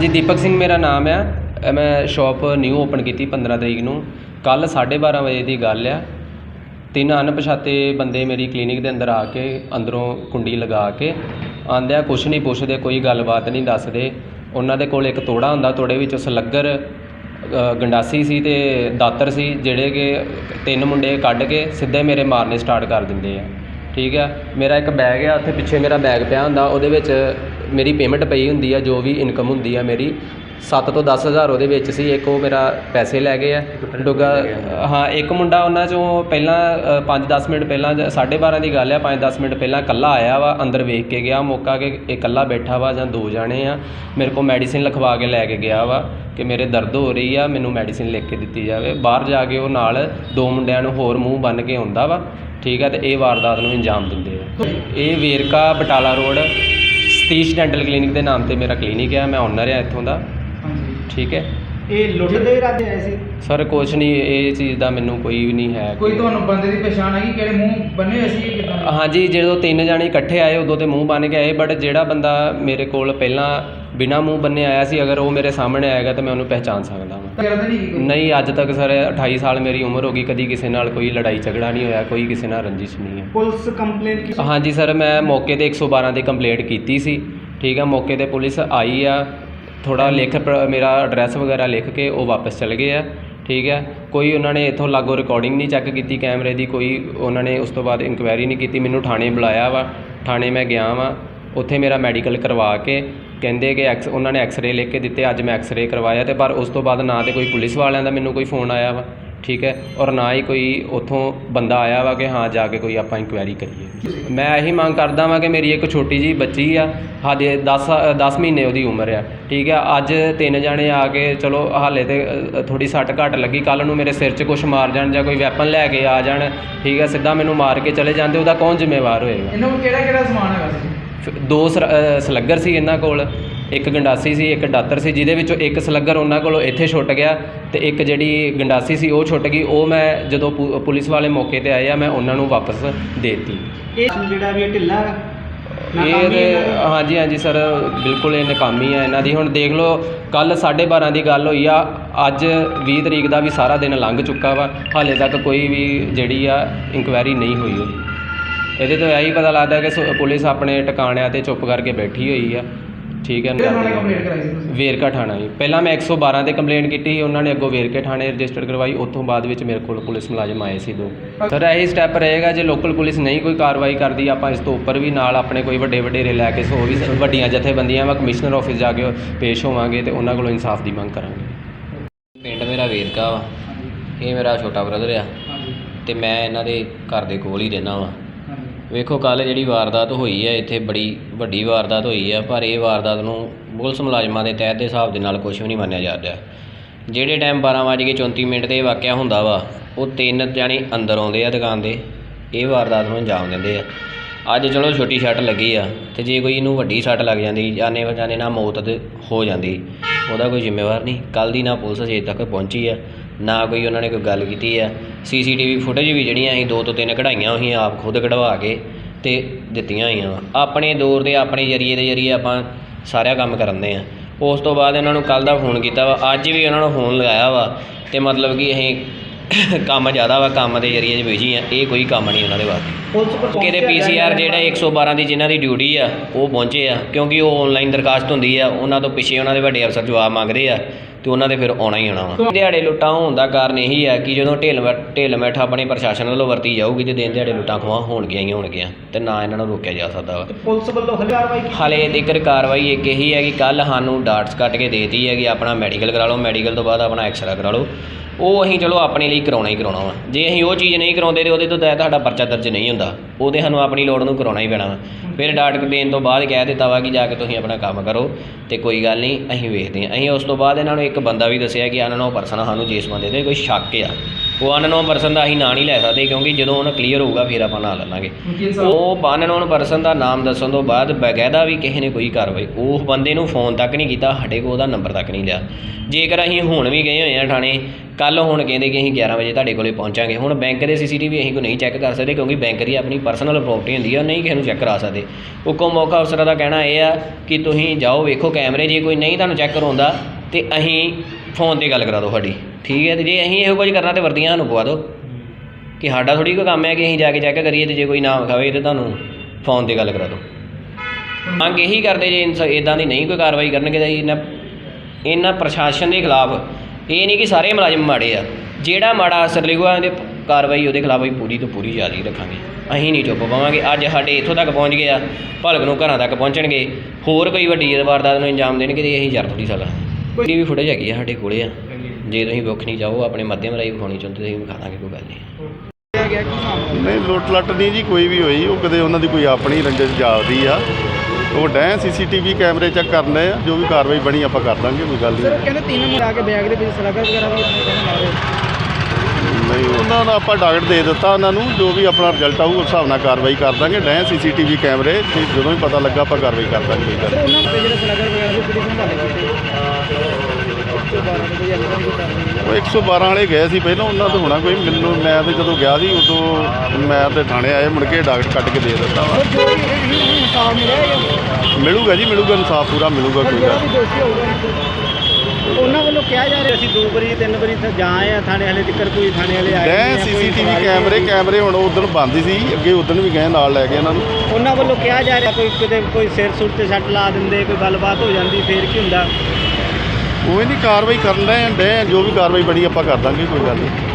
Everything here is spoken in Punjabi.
ਹਾਂਜੀ, ਦੀਪਕ ਸਿੰਘ ਮੇਰਾ ਨਾਮ ਆ। ਮੈਂ ਸ਼ੋਪ ਨਿਊ ਓਪਨ ਕੀਤੀ 15 ਤਰੀਕ ਨੂੰ। ਕੱਲ੍ਹ ਸਾਢੇ 12:30 ਵਜੇ ਦੀ ਗੱਲ ਆ। ਤਿੰਨ ਅਣਪਛਾਤੇ ਬੰਦੇ ਮੇਰੀ ਕਲੀਨਿਕ ਦੇ ਅੰਦਰ ਆ ਕੇ ਅੰਦਰੋਂ ਕੁੰਡੀ ਲਗਾ ਕੇ ਆਂਦਿਆਂ ਕੁਛ ਨਹੀਂ ਪੁੱਛਦੇ, ਕੋਈ ਗੱਲਬਾਤ ਨਹੀਂ ਦੱਸਦੇ। ਉਹਨਾਂ ਦੇ ਕੋਲ ਇੱਕ ਤੋੜਾ ਹੁੰਦਾ, ਤੋੜੇ ਵਿੱਚ ਸਲੱਗਰ ਗੰਡਾਸੀ ਸੀ ਤੇ ਦਾਤਰ ਸੀ, ਜਿਹੜੇ ਕਿ ਤਿੰਨ ਮੁੰਡੇ ਕੱਢ ਕੇ ਸਿੱਧੇ ਮੇਰੇ ਮਾਰਨੇ ਸਟਾਰਟ ਕਰ ਦਿੰਦੇ ਆ। ਠੀਕ ਆ? ਮੇਰਾ ਇੱਕ ਬੈਗ ਆ, ਉੱਥੇ ਪਿੱਛੇ ਮੇਰਾ ਬੈਗ ਪਿਆ ਹੁੰਦਾ, ਉਹਦੇ ਵਿੱਚ ਮੇਰੀ ਪੇਮੈਂਟ ਪਈ ਹੁੰਦੀ ਆ ਜੋ ਵੀ ਇਨਕਮ ਹੁੰਦੀ ਆ ਮੇਰੀ 7 ਤੋਂ 10000 ਉਹਦੇ ਵਿੱਚ ਸੀ ਇੱਕ ਉਹ ਮੇਰਾ ਪੈਸੇ ਲੈ ਗਏ ਆ। ਡੁੱਗਾ ਹਾਂ ਇੱਕ ਮੁੰਡਾ ਉਹਨਾਂ ਚੋਂ ਪਹਿਲਾਂ 5-10 ਮਿੰਟ ਪਹਿਲਾਂ 12:30 ਦੀ ਗੱਲ ਆ 5-10 ਮਿੰਟ ਪਹਿਲਾਂ ਕੱਲਾ ਆਇਆ ਵਾ ਅੰਦਰ ਵੇਖ ਕੇ ਗਿਆ ਮੌਕਾ ਕਿ ਇਹ ਇਕੱਲਾ ਬੈਠਾ ਵਾ ਜਾਂ ਦੋ ਜਾਣੇ ਆ ਮੇਰੇ ਕੋਲ ਮੈਡੀਸਿਨ ਲਿਖਵਾ ਕੇ ਲੈ ਕੇ ਗਿਆ ਵਾ ਕਿ ਮੇਰੇ ਦਰਦ ਹੋ ਰਹੀ ਆ ਮੈਨੂੰ ਮੈਡੀਸਿਨ ਲਿਖ ਕੇ ਦਿੱਤੀ ਜਾਵੇ। ਬਾਹਰ ਜਾ ਕੇ ਉਹ ਨਾਲ ਦੋ ਮੁੰਡਿਆਂ ਨੂੰ ਹੋਰ ਮੂੰਹ ਬੰਨ ਕੇ ਆਉਂਦਾ ਵਾ ਠੀਕ ਆ ਤੇ ਇਹ ਵਾਰਦਾਤ ਨੂੰ ਅੰਜਾਮ ਦਿੰਦੇ ਆ। ਇਹ Verka Batala road Satish dental clinic ਦੇ ਨਾਮ ਤੇ ਮੇਰਾ ਕਲੀਨਿਕ ਆ ਮੈਂ ਓਨਰ ਆ ਇੱਥੋਂ ਦਾ। ਹਾਂਜੀ। ਠੀਕ ਹੈ। ਇਹ ਲੁੱਟ ਦੇ ਇਰਾਦੇ ਆਏ ਸੀ? ਸਰ ਕੁਛ ਨਹੀਂ ਇਹ ਚੀਜ਼ ਦਾ ਮੈਨੂੰ ਕੋਈ ਵੀ ਨਹੀਂ ਹੈ ਕੋਈ ਤੁਹਾਨੂੰ ਬੰਦੇ ਦੀ ਪਛਾਣ ਹੈਗੀ? ਕਿਹੜੇ ਮੂੰਹ ਬੰਨੇ ਹੋਏ ਸੀ ਕਿਦਾਂ? ਹਾਂਜੀ ਜਦੋਂ ਤਿੰਨ ਜਾਣੇ ਇਕੱਠੇ ਆਏ ਉਦੋਂ ਤੇ ਮੂੰਹ ਬੰਨ ਕੇ ਆਏ ਬਟ ਜਿਹੜਾ ਬੰਦਾ ਮੇਰੇ ਕੋਲ ਪਹਿਲਾਂ ਬਿਨਾ ਮੂੰਹ ਬੰਨੇ ਆਇਆ ਸੀ ਅਗਰ ਉਹ ਮੇਰੇ ਸਾਹਮਣੇ ਆਏਗਾ ਤਾਂ ਮੈਂ ਉਹਨੂੰ ਪਹਿਚਾਨ ਸਕਦਾ ਹਾਂ ਨਹੀਂ ਕੋਈ। ਨਹੀਂ ਅੱਜ ਤੱਕ ਸਰ 28 ਸਾਲ ਮੇਰੀ ਉਮਰ ਹੋ ਗਈ ਕਦੀ ਕਿਸੇ ਨਾਲ ਕੋਈ ਲੜਾਈ ਝਗੜਾ ਨਹੀਂ ਹੋਇਆ ਕੋਈ ਕਿਸੇ ਨਾਲ ਰੰਜਿਸ਼ ਨਹੀਂ ਹੈ। ਪੁਲਿਸ ਕੰਪਲੇਂਟ ਕੀਤੀ? ਹਾਂਜੀ ਸਰ ਮੈਂ ਮੌਕੇ ਤੇ 112 ਦੀ ਕੰਪਲੇਂਟ ਕੀਤੀ ਸੀ। ਠੀਕ ਹੈ ਮੌਕੇ ਤੇ ਪੁਲਿਸ ਆਈ ਆ। ਥੋੜਾ ਲਿਖ ਪ- ਮੇਰਾ ਐਡਰੈਸ ਵਗੈਰਾ ਲਿਖ ਕੇ ਉਹ ਵਾਪਸ ਚਲੇ ਗਏ ਆ। ਠੀਕ ਹੈ ਕੋਈ ਉਹਨਾਂ ਨੇ ਇੱਥੋਂ ਲਾਗੋ ਰਿਕਾਰਡਿੰਗ ਨਹੀਂ ਚੈੱਕ ਕੀਤੀ ਕੈਮਰੇ ਦੀ ਕੋਈ ਉਹਨਾਂ ਨੇ ਉਸ ਤੋਂ ਬਾਅਦ ਇਨਕੁਆਇਰੀ ਨਹੀਂ ਕੀਤੀ। ਮੈਨੂੰ ਥਾਣੇ ਬੁਲਾਇਆ ਵਾ ਥਾਣੇ ਮੈਂ ਗਿਆ ਵਾਂ। ਉੱਥੇ ਮੇਰਾ ਮੈਡੀਕਲ ਕਰਵਾ ਕੇ ਕਹਿੰਦੇ ਕਿ ਐਕਸ, ਉਹਨਾਂ ਨੇ ਐਕਸ-ਰੇ ਲਿਖ ਕੇ ਦਿੱਤੇ, ਅੱਜ ਮੈਂ ਐਕਸ-ਰੇ ਕਰਵਾਇਆ ਤੇ ਪਰ ਉਸ ਤੋਂ ਬਾਅਦ ਨਾ ਤੇ ਕੋਈ ਪੁਲਿਸ ਵਾਲਿਆਂ ਦਾ ਮੈਨੂੰ ਕੋਈ ਫੋਨ ਆਇਆ ਵਾ, ਠੀਕ ਹੈ? ਔਰ ਨਾ ਹੀ ਕੋਈ ਉੱਥੋਂ ਬੰਦਾ ਆਇਆ ਵਾ ਕਿ ਹਾਂ, ਜਾ ਕੇ ਕੋਈ ਆਪਾਂ ਇਨਕੁਆਇਰੀ ਕਰੀਏ। ਮੈਂ ਇਹੀ ਮੰਗ ਕਰਦਾ ਵਾਂ ਕਿ ਮੇਰੀ ਇੱਕ ਛੋਟੀ ਜੀ ਬੱਚੀ ਆ, ਹਾਲੇ 10 10 ਮਹੀਨੇ ਉਹਦੀ ਉਮਰ ਆ, ਠੀਕ ਆ ਅੱਜ ਤਿੰਨ ਜਾਣੇ ਆ ਕੇ, ਚਲੋ ਹਾਲੇ ਤੇ ਥੋੜੀ ਸੱਟ ਘੱਟ ਲੱਗੀ ਕੱਲ ਨੂੰ ਮੇਰੇ ਸਿਰ 'ਚ ਕੁਛ ਮਾਰ ਜਾਣ ਜਾਂ ਕੋਈ ਵੈਪਨ ਲੈ ਕੇ ਆ ਜਾਣ, ਠੀਕ ਆ ਸਿੱਧਾ ਮੈਨੂੰ ਮਾਰ ਕੇ ਚਲੇ ਜਾਂਦੇ ਉਹਦਾ ਕੌਣ ਜ਼ਿੰਮੇਵਾਰ ਹੋਏਗਾ? ਇਹਨਾਂ ਕੋਲ ਕਿਹੜਾ ਕਿਹੜਾ ਸਮਾਨ ਹੈਗਾ ਸੀ? ਦੋ ਸਲੱਗਰ ਸੀ ਇਹਨਾਂ ਕੋਲ ਇੱਕ ਗੰਡਾਸੀ ਸੀ ਇੱਕ ਦਾਤਰ ਸੀ ਜਿਹਦੇ ਵਿੱਚੋਂ ਇੱਕ ਸਲੱਗਰ ਉਹਨਾਂ ਕੋਲੋਂ ਇੱਥੇ ਛੁੱਟ ਗਿਆ ਤੇ ਇੱਕ ਜਿਹੜੀ ਗੰਡਾਸੀ ਸੀ ਉਹ ਛੁੱਟ ਗਈ ਉਹ ਮੈਂ ਜਦੋਂ ਪੁ- ਪੁਲਿਸ ਵਾਲੇ ਮੌਕੇ ਤੇ ਆਏ ਆ ਮੈਂ ਉਹਨਾਂ ਨੂੰ ਵਾਪਸ ਦੇਤੀ। ਇਹ ਜਿਹੜਾ ਵੀ ਢਿੱਲਾ ਇਹ ਦੀ। ਹਾਂਜੀ ਹਾਂਜੀ ਸਰ ਬਿਲਕੁਲ ਇਹ ਨਕਾਮੀ ਆ ਇਹਨਾਂ ਦੀ। ਹੁਣ ਦੇਖ ਲਓ ਕੱਲ 12:30 ਦੀ ਗੱਲ ਹੋਈ ਆ ਅੱਜ 20 ਤਰੀਕ ਦਾ ਵੀ ਸਾਰਾ ਦਿਨ ਲੰਘ ਚੁੱਕਾ ਵਾ ਹਾਲੇ ਤੱਕ ਕੋਈ ਵੀ ਜਿਹੜੀ ਆ ਇਨਕੁਆਇਰੀ ਨਹੀਂ ਹੋਈ ਉਹਦੀ ਇਹਦੇ ਤੋਂ ਇਹੀ ਪਤਾ ਲੱਗਦਾ ਕਿ ਸ- ਪੁਲਿਸ ਆਪਣੇ ਟਿਕਾਣਿਆਂ ਤੇ ਚੁੱਪ ਕਰਕੇ ਬੈਠੀ ਹੋਈ ਆ। ਠੀਕ ਹੈ ਕਿਹੜੇ ਥਾਣੇ ਕੰਪਲੇਂਟ ਕਰਾਈ ਸੀ ਤੁਸੀਂ? ਵੇਰਕਾ ਥਾਣਾ ਜੀ। ਪਹਿਲਾਂ ਮੈਂ 112 ਤੇ ਕੰਪਲੇਂਟ ਕੀਤੀ ਸੀ ਉਹਨਾਂ ਨੇ ਅੱਗੋਂ ਵੇਰਕੇ ਥਾਣੇ ਰਜਿਸਟਰ ਕਰਵਾਈ ਉੱਥੋਂ ਬਾਅਦ ਵਿੱਚ ਮੇਰੇ ਕੋਲ ਪੁਲਿਸ ਮੁਲਾਜ਼ਮ ਆਏ ਸੀ ਦੋ। ਸਰ ਇਹੀ ਸਟੈਪ ਰਹੇਗਾ ਜੇ ਲੋਕਲ ਪੁਲਿਸ ਨਹੀਂ ਕੋਈ ਕਾਰਵਾਈ ਕਰਦੀ ਆਪਾਂ ਇਸ ਤੋਂ ਉੱਪਰ ਵੀ ਨਾਲ ਆਪਣੇ ਕੋਈ ਵੱਡੇ ਵਡੇਰੇ ਲੈ ਕੇ ਸੋ ਵੀ ਵੱਡੀਆਂ ਜਥੇਬੰਦੀਆਂ ਵਾ ਕਮਿਸ਼ਨਰ ਆਫਿਸ ਜਾ ਕੇ ਪੇਸ਼ ਹੋਵਾਂਗੇ ਤੇ ਉਹਨਾਂ ਕੋਲੋਂ ਇਨਸਾਫ ਦੀ ਮੰਗ ਕਰਾਂਗੇ। ਪਿੰਡ ਮੇਰਾ ਵੇਰਕਾ ਵਾ। ਇਹ ਮੇਰਾ ਛੋਟਾ ਬ੍ਰਦਰ ਆ। ਹਾਂਜੀ। ਤੇ ਮੈਂ ਇਹਨਾਂ ਦੇ ਘਰ ਦੇ ਕੋਲ ਹੀ ਰਹਿਣਾ ਵਾ। ਵੇਖੋ ਕੱਲ ਜਿਹੜੀ ਵਾਰਦਾਤ ਹੋਈ ਹੈ, ਇੱਥੇ ਬੜੀ ਵੱਡੀ ਵਾਰਦਾਤ ਹੋਈ ਹੈ, ਪਰ ਇਹ ਵਾਰਦਾਤ ਨੂੰ ਪੁਲਿਸ ਮੁਲਾਜ਼ਮਾਂ ਦੇ ਤਹਿਤ ਦੇ ਹਿਸਾਬ ਦੇ ਨਾਲ ਕੁਝ ਵੀ ਨਹੀਂ ਮੰਨਿਆ ਜਾ ਰਿਹਾ। ਜਿਹੜੇ ਟਾਈਮ 12:34 ਮਿੰਟ ਤੇ ਵਾਕਿਆ ਹੁੰਦਾ ਵਾ, ਉਹ ਤਿੰਨ ਜਾਣੇ ਅੰਦਰ ਆਉਂਦੇ ਆ ਦੁਕਾਨ ਦੇ ਇਹ ਵਾਰਦਾਤ ਨੂੰ ਅੰਜਾਮ ਦਿੰਦੇ ਆ। ਅੱਜ ਚਲੋ ਛੋਟੀ ਸੱਟ ਲੱਗੀ ਆ ਤੇ ਜੇ ਕੋਈ ਇਹਨੂੰ ਵੱਡੀ ਸੱਟ ਲੱਗ ਜਾਂਦੀ, ਜਾਣੇ ਬਚਾਣੇ ਨਾਲ ਮੌਤ ਤੇ ਹੋ ਜਾਂਦੀ, ਉਹਦਾ ਕੋਈ ਜ਼ਿੰਮੇਵਾਰ ਨਹੀਂ। ਕੱਲ ਦੀ ਨਾ ਪੁਲਿਸ ਅਜੇ ਤੱਕ ਪਹੁੰਚੀ ਆ, ਨਾ ਕੋਈ ਉਹਨਾਂ ਨੇ ਕੋਈ ਗੱਲ ਕੀਤੀ ਆ। ਸੀਸੀਟੀਵੀ ਫੁਟੇਜ ਵੀ ਜਿਹੜੀਆਂ ਅਸੀਂ ਦੋ ਤੋਂ ਤਿੰਨ ਕਢਾਈਆਂ ਅਸੀਂ ਆਪ ਖੁਦ ਕਢਵਾ ਕੇ ਤੇ ਦਿੱਤੀਆਂ ਹੋਈਆਂ ਵਾ। ਆਪਣੇ ਦੌਰ ਦੇ ਆਪਣੇ ਜਰੀਏ ਦੇ ਜਰੀਏ ਆਪਾਂ ਸਾਰਿਆ ਕੰਮ ਕਰਨਦੇ ਆ। ਉਸ ਤੋਂ ਬਾਅਦ ਇਹਨਾਂ ਨੂੰ ਕੱਲ ਦਾ ਫੋਨ ਕੀਤਾ ਵਾ। ਅੱਜ ਵੀ ਉਹਨਾਂ ਨੂੰ ਫੋਨ ਲਗਾਇਆ ਵਾ ਤੇ ਮਤਲਬ ਕਿ ਅਸੀਂ ਕੰਮ ਜ਼ਿਆਦਾ ਵਾ ਕੰਮ ਦੇ ਜਰੀਏ 'ਚ ਬਿਜ਼ੀ ਆ ਇਹ ਕੋਈ ਕੰਮ ਨਹੀਂ ਉਹਨਾਂ ਦੇ ਵਾਸਤੇ। ਪੁਲਿਸ ਪਰ ਕਿਤੇ ਪੀਸੀਆਰ ਜਿਹੜੇ 112 ਦੀ ਜਿਨ੍ਹਾਂ ਦੀ ਡਿਊਟੀ ਆ ਉਹ ਪਹੁੰਚੇ ਆ ਕਿਉਂਕਿ ਉਹ ਆਨਲਾਈਨ ਦਰਖਾਸਤ ਹੁੰਦੀ ਆ ਉਹਨਾਂ ਤੋਂ ਪਿੱਛੇ ਉਹਨਾਂ ਦੇ ਵੱਡੇ ਅਫਸਰ ਜਵਾਬ ਮੰਗਦੇ ਆ। ਤੇ ਉਹਨਾਂ ਦੇ ਫਿਰ ਆਉਣਾ ਹੀ ਆਉਣਾ ਵਾ। ਦਿਹਾੜੇ ਲੁੱਟਾਂ ਹੋਣ ਦਾ ਕਾਰਨ ਇਹੀ ਆ ਕਿ ਜਦੋਂ ਢਿੱਲ ਢਿੱਲ ਮੈਠ ਆਪਣੇ ਪ੍ਰਸ਼ਾਸਨ ਵੱਲੋਂ ਵਰਤੀ ਜਾਊਗੀ ਤੇ ਦਿਨ ਦਿਹਾੜੇ ਲੁੱਟਾਂ ਖੋਹਾਂ ਹੋਣਗੀਆਂ ਹੀ ਹੋਣਗੀਆਂ ਤੇ ਨਾ ਇਹਨਾਂ ਨੂੰ ਰੋਕਿਆ ਜਾ ਸਕਦਾ ਵਾ। ਪੁਲਿਸ ਵੱਲੋਂ ਹਲੇ ਕਾਰਵਾਈ ਹਾਲੇ ਤੀਕਰ ਕਾਰਵਾਈ ਇੱਕ ਇਹੀ ਹੈ ਕਿ ਕੱਲ ਸਾਨੂੰ ਡਾਟਸ ਕੱਟ ਕੇ ਦੇਤੀ ਹੈ ਕਿ ਆਪਣਾ ਮੈਡੀਕਲ ਕਰਾ ਲਓ ਮੈਡੀਕਲ ਤੋਂ ਬਾਅਦ ਆਪਣਾ ਐਕਸਰਾ ਕਰਾ ਲਓ। ਉਹ ਅਸੀਂ ਚਲੋ ਆਪਣੇ ਲਈ ਕਰਾਉਣਾ ਹੀ ਕਰਾਉਣਾ ਵਾ। ਜੇ ਅਸੀਂ ਉਹ ਚੀਜ਼ ਨਹੀਂ ਕਰਾਉਂਦੇ ਤੇ ਉਹਦੇ ਤੋਂ ਤਾਂ ਤੁਹਾਡਾ ਪਰਚਾ ਦਰਜ ਨਹੀਂ ਹੁੰਦਾ। ਉਹ ਉਹਦੇ ਸਾਨੂੰ ਆਪਣੀ ਲੋੜ ਨੂੰ ਕਰਾਉਣਾ ਹੀ ਪੈਣਾ ਵਾ। ਫਿਰ ਡਾਟ ਦੇਣ ਤੋਂ ਬਾਅਦ ਕਹਿ ਦਿੱਤਾ ਵਾ ਕਿ ਜਾ ਕੇ ਤੁਸੀਂ ਆਪਣਾ ਕੰਮ ਕਰੋ ਤੇ ਕੋਈ ਗੱਲ ਨਹੀਂ, ਅਸੀਂ ਵੇਖਦੇ ਹਾਂ। ਅਸੀਂ ਉਸ ਤੋਂ ਬਾਅਦ ਇਹਨਾਂ ਨੂੰ ਇੱਕ ਬੰਦਾ ਵੀ ਦੱਸਿਆ ਕਿ ਅਨਨੋ ਪਰਸਨ ਸਾਨੂੰ ਜਿਸ ਬੰਦੇ ਤੇ ਕੋਈ ਸ਼ੱਕ ਆ, ਉਹ ਅਨਨੋਨ ਪਰਸਨ ਦਾ ਅਸੀਂ ਨਾਂ ਨਹੀਂ ਲੈ ਸਕਦੇ ਕਿਉਂਕਿ ਜਦੋਂ ਉਹਨਾਂ ਕਲੀਅਰ ਹੋਊਗਾ ਫਿਰ ਆਪਾਂ ਨਾਂ ਲੈ ਲਾਂਗੇ ਉਹ ਅਨਨੋਨ ਪਰਸਨ ਦਾ ਨਾਮ ਦੱਸਣ ਤੋਂ ਬਾਅਦ ਬਕਾਇਦਾ ਵੀ ਕਿਸੇ ਨੇ ਕੋਈ ਕਾਰਵਾਈ, ਉਹ ਬੰਦੇ ਨੂੰ ਫੋਨ ਤੱਕ ਨਹੀਂ ਕੀਤਾ, ਸਾਡੇ ਕੋਲ ਉਹਦਾ ਨੰਬਰ ਤੱਕ ਨਹੀਂ ਲਿਆ। ਜੇਕਰ ਅਸੀਂ ਹੁਣ ਵੀ ਗਏ ਹੋਏ ਆ ਥਾਣੇ ਕੱਲ ਹੁਣ ਕਹਿੰਦੇ ਕਿ ਅਸੀਂ 11 ਵਜੇ ਤੁਹਾਡੇ ਕੋਲੇ ਪਹੁੰਚਾਂਗੇ। ਹੁਣ ਬੈਂਕ ਦੇ ਸੀਸੀਟੀਵੀ ਅਸੀਂ ਕੋਈ ਨਹੀਂ ਚੈੱਕ ਕਰ ਸਕਦੇ ਕਿਉਂਕਿ ਬੈਂਕ ਦੀ ਆਪਣੀ ਪਰਸਨਲ ਪ੍ਰਾਪਰਟੀ ਹੁੰਦੀ ਆ ਨਹੀਂ ਕਿਸੇ ਨੂੰ ਚੈੱਕ ਕਰਾ ਸਕਦੇ। ਹੁਕਮ ਮੌਕਾ ਅਫਸਰਾਂ ਦਾ ਕਹਿਣਾ ਇਹ ਆ ਕਿ ਤੁਸੀਂ ਜਾਓ, ਵੇਖੋ ਕੈਮਰੇ, ਜੇ ਕੋਈ ਨਹੀਂ ਤੁਹਾਨੂੰ ਚੈੱਕ ਕਰਾਉਂਦਾ ਤੇ ਅਸੀਂ ਫੋਨ ਤੇ ਗੱਲ ਕਰਾ ਦਿਓ ਸਾਡੀ ਠੀਕ ਹੈ ਤੇ ਜੇ ਅਸੀਂ ਇਹੋ ਕੁਝ ਕਰਨਾ ਤੇ ਵਰਦੀਆਂ ਸਾਨੂੰ ਪਵਾ ਦਿਓ। ਕਿ ਸਾਡਾ ਥੋੜੀ ਕੋਈ ਕੰਮ ਹੈ ਕਿ ਅਸੀਂ ਜਾ ਕੇ ਚੈੱਕ ਕਰੀਏ ਤੇ ਜੇ ਕੋਈ ਨਾ ਵਿਖਾਵੇ ਤੇ ਤੁਹਾਨੂੰ ਫੋਨ ਤੇ ਗੱਲ ਕਰਾ ਦਿਓ। ਮੰਗ ਇਹੀ ਕਰਦੇ ਜੇ ਇਦਾਂ ਦੀ ਨਹੀਂ ਕੋਈ ਕਾਰਵਾਈ ਕਰਨਗੇ ਤਾਂ ਇਹਨਾਂ ਇਹਨਾਂ ਪ੍ਰਸ਼ਾਸਨ ਦੇ ਖਿਲਾਫ ਇਹ ਨਹੀਂ ਕਿ ਸਾਰੇ ਮੁਲਾਜ਼ਮ ਮਾੜੇ ਆ। ਜਿਹੜਾ ਮਾੜਾ ਅਸਰ ਲਿਖੂਗਾ ਉਹਦੇ ਕਾਰਵਾਈ ਉਹਦੇ ਖਿਲਾਫ ਅਸੀਂ ਪੂਰੀ ਤੋਂ ਪੂਰੀ ਜਾਰੀ ਰੱਖਾਂਗੇ। ਅਸੀਂ ਨਹੀਂ ਚੁੱਪ ਪਾਵਾਂਗੇ। ਅੱਜ ਸਾਡੇ ਇੱਥੋਂ ਤੱਕ ਪਹੁੰਚ ਗਏ ਆ ਭਲਕ ਨੂੰ ਘਰਾਂ ਤੱਕ ਪਹੁੰਚਣਗੇ। ਹੋਰ ਕੋਈ ਵੱਡੀ ਵਾਰਦਾਤ ਨੂੰ ਅੰਜਾਮ ਦੇਣਗੇ ਤੇ ਅਸੀਂ ਜਰ ਥੋੜੀ ਸਕਦਾ ਕੋਈ ਵੀ ਫੁਟੇਜ ਹੈਗੀ ਆ ਸਾਡੇ ਕੋਲੇ ਆ। ਜੇ ਤੁਸੀਂ ਬੁੱਕ ਨਹੀਂ ਚਾਹੋ ਆਪਣੇ ਮਾਧਿਅਮ ਰਾਹੀਂ ਵਿਖਾਉਣੀ ਚਾਹੁੰਦੇ ਤੁਸੀਂ ਵਿਖਾ ਦਾਂਗੇ ਕੋਈ ਗੱਲ ਨਹੀਂ। ਨਹੀਂ ਲੁੱਟ ਲੱਟ ਨਹੀਂ ਜੀ ਕੋਈ ਵੀ ਹੋਈ ਉਹ ਕਦੇ ਉਹਨਾਂ ਦੀ ਕੋਈ ਆਪਣੀ ਰੰਜਿਸ਼ ਜਾਲਦੀ ਆ। ਉਹ ਡੈ ਸੀਸੀਟੀਵੀ ਕੈਮਰੇ ਚੈੱਕ ਕਰਨੇ ਆ ਜੋ ਵੀ ਕਾਰਵਾਈ ਬਣੀ ਆਪਾਂ ਕਰ ਦਾਂਗੇ ਕੋਈ ਗੱਲ ਸਰ ਨਹੀਂ। ਕਹਿੰਦੇ ਤਿੰਨ ਮਿਲਾ ਕੇ ਬੈਗ ਦੇ ਵਿੱਚ ਸਲਾਗਰ ਵਗੈਰਾ ਵੀ ਕਹਿੰਦੇ ਮਾਰੇ ਨਹੀਂ ਉਹਨਾਂ ਦਾ ਆਪਾਂ ਡਾਕਟ ਦੇ ਦਿੱਤਾ ਉਹਨਾਂ ਨੂੰ ਜੋ ਵੀ ਆਪਣਾ ਰਿਜ਼ਲਟ ਆਊ ਉਸ ਹਿਸਾਬ ਨਾਲ ਕਾਰਵਾਈ ਕਰ ਦਾਂਗੇ। ਡੈ ਸੀਸੀਟੀਵੀ ਕੈਮਰੇ ਤੇ ਜਦੋਂ ਵੀ ਪਤਾ ਲੱਗਾ ਆਪਾਂ ਕਾਰਵਾਈ ਕਰ ਦਾਂਗੇ ਕੋਈ ਗੱਲ ਸਰ ਉਹਨਾਂ ਦੇ ਜਿਹੜੇ ਸਲਾਗਰ ਵਗੈਰਾ ਦੀ ਪੁਲਿਸ ਨੇ ਭਾਲੇ ਉਹ 112 ਵਾਲੇ ਗਏ ਸੀ ਪਹਿਲਾਂ ਉਹਨਾਂ ਤੋਂ ਹੋਣਾ ਕੋਈ ਮੈਨੂੰ ਮੈਂ ਤੇ ਜਦੋਂ ਗਿਆ ਸੀ ਉਦੋਂ ਮੈਂ ਤੇ ਥਾਣੇ ਆਏ ਮੁੜ ਕੇ ਡਾਕਟ ਕੱਟ ਕੇ ਦੇ ਦਿੱਤਾ। ਵਾ ਮਿਲੂਗਾ ਜੀ ਮਿਲੂਗਾ ਇਨਸਾਫ ਪੂਰਾ ਮਿਲੂਗਾ ਕੋਈ ਗੱਲ ਉਹਨਾਂ ਵੱਲੋਂ ਕਿਹਾ ਜਾ ਰਿਹਾ ਅਸੀਂ ਦੋ ਵਾਰੀ ਤਿੰਨ ਵਾਰੀ ਜਾ ਆਏ ਆ ਥਾਣੇ ਵਾਲੇ ਤੱਕ ਕੋਈ ਥਾਣੇ ਵਾਲੇ ਆਏ ਨਹੀਂ ਸੀਸੀਟੀਵੀ ਕੈਮਰੇ। ਕੈਮਰੇ ਹੁਣ ਉਦੋਂ ਬੰਦ ਸੀ ਅੱਗੇ ਉਦੋਂ ਵੀ ਗਏ ਨਾਲ ਲੈ ਕੇ ਇਹਨਾਂ ਨੂੰ। ਉਹਨਾਂ ਵੱਲੋਂ ਕਿਹਾ ਜਾ ਰਿਹਾ ਕੋਈ ਕਿਤੇ ਕੋਈ ਸਿਰ ਸੁਰ ਤੇ ਸੱਟ ਲਾ ਦਿੰਦੇ ਕੋਈ ਗੱਲਬਾਤ ਹੋ ਜਾਂਦੀ ਫੇਰ ਕੀ ਹੁੰਦਾ? ਕੋਈ ਨਹੀਂ, ਕਾਰਵਾਈ ਕਰਨ ਦੇ ਜੋ ਵੀ ਕਾਰਵਾਈ ਬਣੀ ਆਪਾਂ ਕਰ ਦਾਂਗੇ, ਕੋਈ ਗੱਲ ਨਹੀਂ।